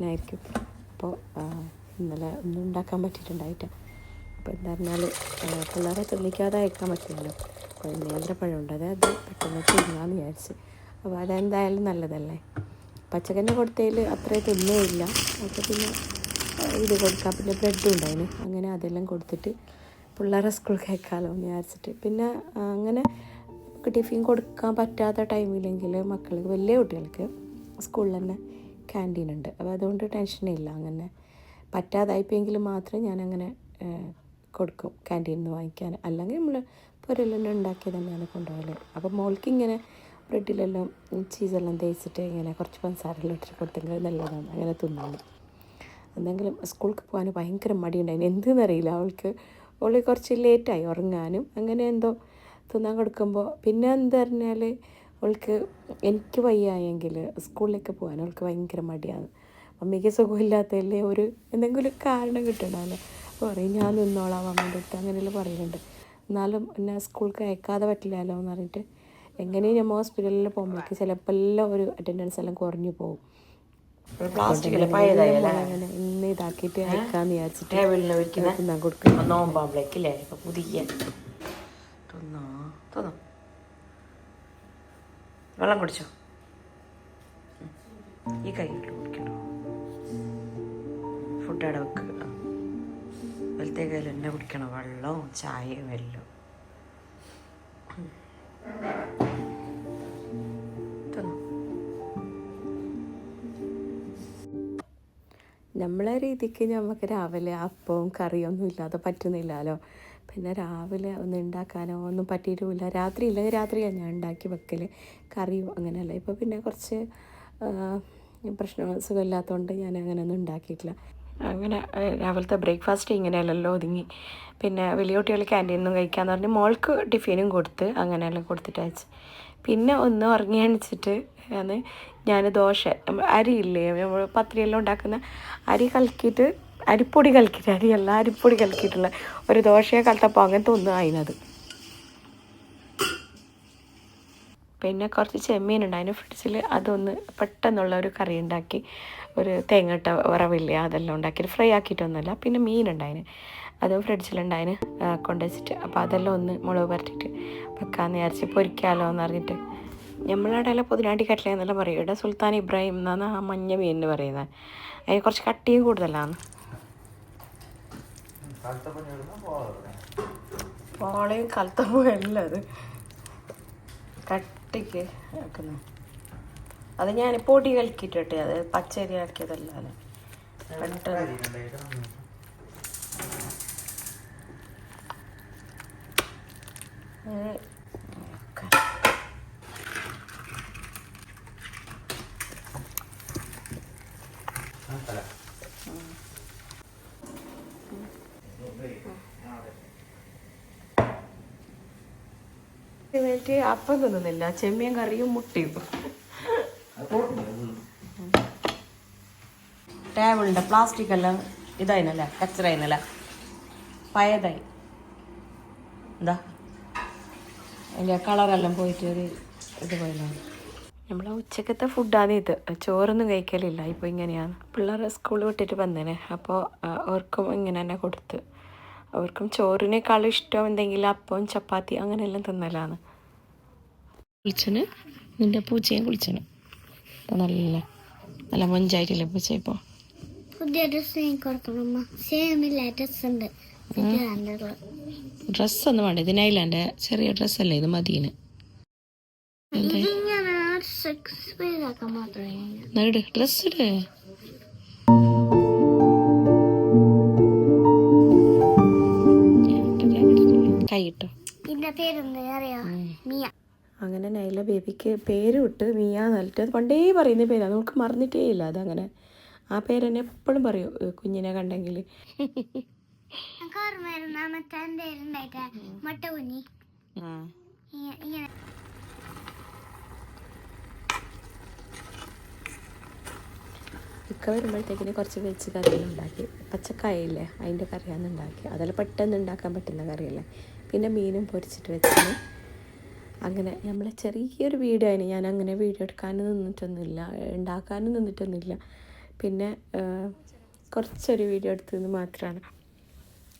ടെൻഷനായിരിക്കും അപ്പോൾ ഇന്നലെ ഒന്നും ഉണ്ടാക്കാൻ പറ്റിയിട്ടുണ്ടായിട്ട് അപ്പോൾ എന്താ പറഞ്ഞാൽ പിള്ളേരെ തെളിക്കാതെ അയക്കാൻ പറ്റില്ലല്ലോ. അപ്പോൾ നേന്ത്രപ്പഴം ഉണ്ട്. അത് അത് പെട്ടെന്ന് തിന്നാന്ന് വിചാരിച്ച്. അപ്പോൾ അതെന്തായാലും നല്ലതല്ലേ? പച്ചക്കന്നെ കൊടുത്തതിൽ അത്രയും തിന്നുമില്ല അപ്പോൾ പിന്നെ ഇത് കൊടുക്കാം. പിന്നെ ബ്രെഡും ഉണ്ടായിന് അങ്ങനെ അതെല്ലാം കൊടുത്തിട്ട് പിള്ളേരെ സ്കൂൾ കേൾക്കാമല്ലോ എന്ന് വിചാരിച്ചിട്ട്. പിന്നെ അങ്ങനെ ടിഫിൻ കൊടുക്കാൻ പറ്റാത്ത ടൈമിലെങ്കിൽ മക്കൾക്ക് വലിയ കുട്ടികൾക്ക് സ്കൂളിൽ തന്നെ ക്യാന്റീൻ ഉണ്ട് അപ്പോൾ അതുകൊണ്ട് ടെൻഷനില്ല. അങ്ങനെ പറ്റാതായിപ്പോയെങ്കിൽ മാത്രമേ ഞാനങ്ങനെ കൊടുക്കും ക്യാന്റീനിൽ നിന്ന് വാങ്ങിക്കാൻ. അല്ലെങ്കിൽ നമ്മൾ പൊരലെല്ലാം ഉണ്ടാക്കി തന്നെയാണ് കൊണ്ടുപോകൽ. അപ്പോൾ മോൾക്ക് ഇങ്ങനെ ബ്രെഡിലെല്ലാം ചീസെല്ലാം തേച്ചിട്ട് ഇങ്ങനെ കുറച്ച് പഞ്ചസാരെല്ലാം ഇട്ടിട്ട് കൊടുത്തെങ്കിൽ നല്ലതാണ്. അങ്ങനെ തിന്നാണ് എന്തെങ്കിലും സ്കൂൾക്ക് പോകാൻ ഭയങ്കര മടിയുണ്ടായിരുന്നു. എന്തെന്നറിയില്ല അവൾക്ക് അവൾ കുറച്ച് ലേറ്റായി ഉറങ്ങാനും അങ്ങനെ എന്തോ തിന്നാൻ കൊടുക്കുമ്പോൾ പിന്നെ എന്താ പറഞ്ഞാൽ അവൾക്ക് എനിക്ക് വയ്യായെങ്കിൽ സ്കൂളിലേക്ക് പോകാൻ അവൾക്ക് ഭയങ്കര മടിയാണ്. അമ്മയ്ക്ക് സുഖമില്ലാത്തതല്ലേ ഒരു എന്തെങ്കിലും കാരണം കിട്ടണമല്ലോ. അപ്പോൾ പറയും ഞാൻ നിന്നോളാം അമ്മേന്റെ അടുത്ത് അങ്ങനെയെല്ലാം പറയുന്നുണ്ട്. എന്നാലും എന്നെ സ്കൂൾക്ക് അയക്കാതെ പറ്റില്ലല്ലോ എന്ന് പറഞ്ഞിട്ട് എങ്ങനെയും നമ്മൾ ഹോസ്പിറ്റലിൽ പോകുമ്പോഴേക്ക് ചിലപ്പോൾ എല്ലാം ഒരു അറ്റൻഡൻസ് എല്ലാം കുറഞ്ഞു പോകും. അങ്ങനെ ഇന്ന് ഇതാക്കിയിട്ട് അയക്കാന്ന് വിചാരിച്ചിട്ട് കൊടുക്കും നോമ്പാകുമ്പോഴേക്കില്ലേ ഇപ്പൊ പുതിയ തിന്നോ തിന്നോ വെള്ളം കുടിച്ചോ. ഈ കൈയിട്ട് കുടിക്കണോ ഫുഡ് അവിടെ വെക്കുക വലത്തെ കയ്യിൽ എന്നെ കുടിക്കണം. വെള്ളവും ചായയും എല്ലാം. നമ്മളെ രീതിക്ക് നമുക്ക് രാവിലെ അപ്പവും കറിയൊന്നും ഇല്ലാതെ പറ്റുന്നില്ലല്ലോ. പിന്നെ രാവിലെ ഒന്നും ഉണ്ടാക്കാനോ ഒന്നും പറ്റിയിട്ടുമില്ല. രാത്രി ഇല്ലെങ്കിൽ രാത്രിയാണ് ഞാൻ ഉണ്ടാക്കി വെക്കൽ കറിയും അങ്ങനെയല്ല. ഇപ്പോൾ പിന്നെ കുറച്ച് പ്രശ്നങ്ങൾ സുഖമില്ലാത്തതുകൊണ്ട് ഞാൻ അങ്ങനെ ഒന്നും ഉണ്ടാക്കിയിട്ടില്ല അങ്ങനെ രാവിലത്തെ ബ്രേക്ക്ഫാസ്റ്റ് ഇങ്ങനെയല്ലല്ലോ ഒതുങ്ങി. പിന്നെ വലിയ കുട്ടികൾ ക്യാന്റീനിൽ കഴിക്കാമെന്ന് പറഞ്ഞ് മോൾക്ക് ടിഫിനും കൊടുത്ത് അങ്ങനെയെല്ലാം കൊടുത്തിട്ട് അയച്ച്. പിന്നെ ഒന്ന് ഉറങ്ങി അണിച്ചിട്ട് ഞാൻ ദോശ അരിയില്ലേ നമ്മൾ ഉണ്ടാക്കുന്ന അരി കലക്കിയിട്ട് അരിപ്പൊടി കലക്കിയിട്ട് അരിയല്ല അരിപ്പൊടി കലക്കിയിട്ടുള്ള ഒരു ദോശയെ കലത്തപ്പോൾ അങ്ങനത്തെ ഒന്നും അതിനത് പിന്നെ കുറച്ച് ചെമ്മീൻ ഉണ്ടായിരുന്നു ഫ്രിഡ്ജിൽ അതൊന്ന് പെട്ടെന്നുള്ള ഒരു കറി ഉണ്ടാക്കി ഒരു തേങ്ങട്ട ഉറവില്ല അതെല്ലാം ഉണ്ടാക്കി ഫ്രൈ ആക്കിയിട്ടൊന്നുമല്ല. പിന്നെ മീൻ ഉണ്ടായിന് അതും ഫ്രിഡ്ജിലുണ്ടായിന് കൊണ്ടുവച്ചിട്ട്. അപ്പോൾ അതെല്ലാം ഒന്ന് മുളക് പരട്ടിയിട്ട് വെക്കാമെന്ന് വിചാരിച്ച് പൊരിക്കാമല്ലോ എന്ന് പറഞ്ഞിട്ട്. നമ്മളവിടെ എല്ലാം പുതിനാട്ടി കട്ടില എന്നെല്ലാം പറയും ഇവിടെ സുൽത്താൻ ഇബ്രാഹിം എന്നാണ് ആ മഞ്ഞ മീനിന് പറയുന്നത്. അതിന് കുറച്ച് കട്ടിയും കൂടുതലാണ്. പോളയും കലത്തപ്പും എല്ലാം അത് കട്ടിക്ക് ആക്കുന്നു അത് ഞാൻ പൊടി കളിക്കിട്ടെ അത് പച്ചരി ആക്കിയതല്ലാതെ പെട്ടെന്ന് ക- ഇവർക്ക് അപ്പം തിന്നുന്നില്ല. ചെമ്മീൻ കറിയും മുട്ടയും. ടേബിളിന്റെ പ്ലാസ്റ്റിക് എല്ലാം ഇതായിരുന്നല്ലേ കച്ചറായിരുന്നല്ല പഴയതായി. എന്താ? അതിന്റെ കളറെല്ലാം പോയിട്ട് ഒരു ഇത് പോയതാണ് നമ്മളെ ഉച്ചക്കത്തെ ഫുഡാണ് ഇത്. ചോറൊന്നും കഴിക്കലില്ല. ഇപ്പോൾ ഇങ്ങനെയാണ്. പിള്ളേർ സ്കൂൾ വിട്ടിട്ട് വന്നേനെ. അപ്പോൾ അവർക്കും ഇങ്ങനെ തന്നെ കൊടുത്ത്. അവർക്കും ചോറിനേക്കാളും ഇഷ്ടം എന്തെങ്കിലും അപ്പവും ചപ്പാത്തി അങ്ങനെയെല്ലാം തിന്നലാണ്. കുളിച്ചന് നിന്റെ പൂച്ചയും കുളിച്ചന് നല്ല നല്ല മൊഞ്ചായിട്ടില്ലേ പൂച്ച ഇപ്പോൾ പുതിയ ഡ്രസ്സ് എനിക്ക് ഉണ്ട്. ഡ്രസ്സൊന്നും വേണ്ട. ഇതിനായില്ല എന്റെ ചെറിയ ഡ്രസ്സല്ലേ ഇത് മതിന് ഡ്രസ് ഇട്. അറിയോ? മിയ. അങ്ങനെ നൈല ബേബിക്ക് പേര് വിട്ട് മിയ എന്നിട്ട് അത് പണ്ടേ പറയുന്ന പേരാണ് നമുക്ക് മറന്നിട്ടേ ഇല്ല. അതങ്ങനെ ആ പേര് തന്നെ എപ്പോഴും പറയും കുഞ്ഞിനെ കണ്ടെങ്കിൽ. മുട്ട കുഞ്ഞി ഇങ്ങനെ ഇക്ക വരുമ്പോഴത്തേക്കിന് കുറച്ച് വെച്ച് കറിയെല്ലാം ഉണ്ടാക്കി പച്ചക്കായയില്ലേ അതിന്റെ കറിയാണ് ഉണ്ടാക്കി. അതെല്ലാം പെട്ടെന്ന് ഉണ്ടാക്കാൻ പറ്റുന്ന കറിയല്ലേ? പിന്നെ മീനും പൊരിച്ചിട്ട് വെച്ചാൽ അങ്ങനെ നമ്മൾ ചെറിയൊരു വീഡിയോ ആയിരുന്നു ഞാൻ അങ്ങനെ വീഡിയോ എടുക്കാനും നിന്നിട്ടൊന്നുമില്ല. ഉണ്ടാക്കാനും നിന്നിട്ടൊന്നുമില്ല. പിന്നെ കുറച്ചൊരു വീഡിയോ എടുത്തത് മാത്രമാണ്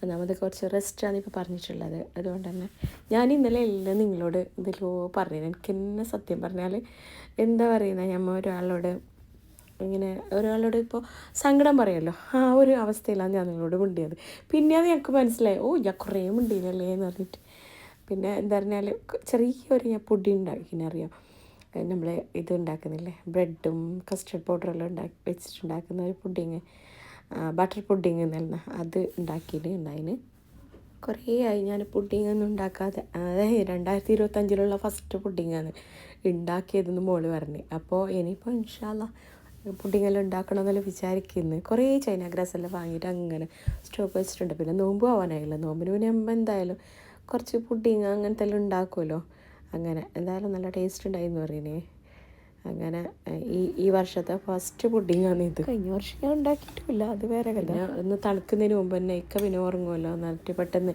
ഒന്നാമത് കുറച്ച് റെസ്റ്റാണ് ഇപ്പോൾ പറഞ്ഞിട്ടുള്ളത്. അതുകൊണ്ട് തന്നെ ഞാൻ ഇന്നലെ എല്ലാം നിങ്ങളോട് ഇതിലോ പറഞ്ഞു എനിക്ക് എന്നെ സത്യം പറഞ്ഞാൽ എന്താ പറയുന്നത് ഞമ്മ ഒരാളോട് ഇങ്ങനെ ഒരാളോട് ഇപ്പോൾ സങ്കടം പറയുമല്ലോ ആ ഒരു അവസ്ഥയിലാണ് ഞാൻ നിങ്ങളോട് മിണ്ടിയത്. പിന്നെ അത് ഞങ്ങൾക്ക് മനസ്സിലായി. ഓ ഞാൻ കുറേ മിണ്ടിയില്ലല്ലേ എന്ന് പറഞ്ഞിട്ട്. പിന്നെ എന്താ പറഞ്ഞാൽ ചെറിയൊരു ഞാൻ പൊടി ഉണ്ടാക്കിനറിയാം നമ്മൾ ഇത് ഉണ്ടാക്കുന്നില്ലേ? ബ്രെഡും കസ്റ്റർഡ് പൗഡറെല്ലാം ഉണ്ടാക്കി വെച്ചിട്ടുണ്ടാക്കുന്ന ഒരു പുഡിങ് ബട്ടർ പുഡിങ് എന്നല്ല അത് ഉണ്ടാക്കിയിട്ടുണ്ടായിന് കുറേ ആയി. ഞാൻ പുഡിങ് ഒന്നും ഉണ്ടാക്കാതെ അതായത് രണ്ടായിരത്തി ഇരുപത്തഞ്ചിലുള്ള ഫസ്റ്റ് പുഡിങ്ങാണ് ഉണ്ടാക്കിയതെന്ന് മോൾ പറഞ്ഞു. അപ്പോൾ ഇനിയിപ്പോൾ ഇൻഷാല്ല പുഡിങ്ങെല്ലാം ഉണ്ടാക്കണമെന്നെല്ലാം വിചാരിക്കുന്നു. കുറേ ചൈന ഗ്രാസ് എല്ലാം വാങ്ങിയിട്ട് അങ്ങനെ സ്റ്റോപ്പ് വെച്ചിട്ടുണ്ട്. പിന്നെ നോമ്പ് ആവാനായില്ല? നോമ്പിന് പിന്നെ നമ്മൾ എന്തായാലും കുറച്ച് പുഡിങ് അങ്ങനത്തെ എല്ലാം ഉണ്ടാക്കുമല്ലോ അങ്ങനെ. എന്തായാലും നല്ല ടേസ്റ്റ് ഉണ്ടായിന്ന് പറയുന്നേ അങ്ങനെ ഈ ഈ വർഷത്തെ ഫസ്റ്റ് പുഡിങ്ങാണ് ഇത്. കഴിഞ്ഞ വർഷം ഞാൻ ഉണ്ടാക്കിയിട്ടില്ല. അത് വേറെ കഥ. ഒന്ന് തണുക്കുന്നതിന് മുമ്പ് തന്നെ ഇക്ക പിന്നെ ഉറങ്ങുമല്ലോ എന്നിട്ട് പെട്ടെന്ന്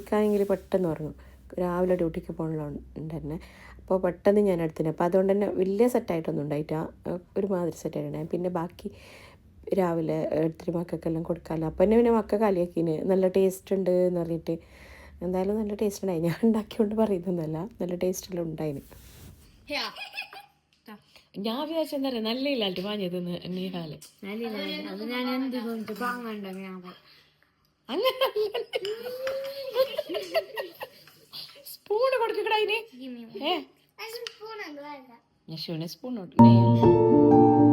ഇക്കാണെങ്കിൽ പെട്ടെന്ന് ഉറങ്ങും. രാവിലെ ഡ്യൂട്ടിക്ക് പോകണമുണ്ട് തന്നെ അപ്പോൾ പെട്ടെന്ന് ഞാൻ എടുത്തിന് അപ്പോൾ അതുകൊണ്ട് തന്നെ വലിയ സെറ്റായിട്ടൊന്നും ഉണ്ടായിട്ടാ ഒരുമാതിരി സെറ്റായിട്ടുണ്ടായി പിന്നെ ബാക്കി രാവിലെ എടുത്തിട്ട് മക്കൾക്കെല്ലാം കൊടുക്കാമല്ലോ. അപ്പം എന്നെ പിന്നെ മക്ക കളിയാക്കിന്. നല്ല ടേസ്റ്റ് ഉണ്ട് എന്ന് പറഞ്ഞിട്ട്. എന്തായാലും നല്ല ടേസ്റ്റ് ഉണ്ടായി. ഞാൻ ഉണ്ടാക്കിയോണ്ട് പറയുന്നതല്ല നല്ല ടേസ്റ്റെല്ലാം ഉണ്ടായിന്. ഞാൻ വിചാരിച്ചെന്താ പറയാ നല്ല ഇല്ലാട്ട് വാങ്ങിയത് നീഹാൽ. അത് ഞാൻ എന്ത് കൊണ്ട് ഞാൻ അല്ല. शिवणे स्पून उठणे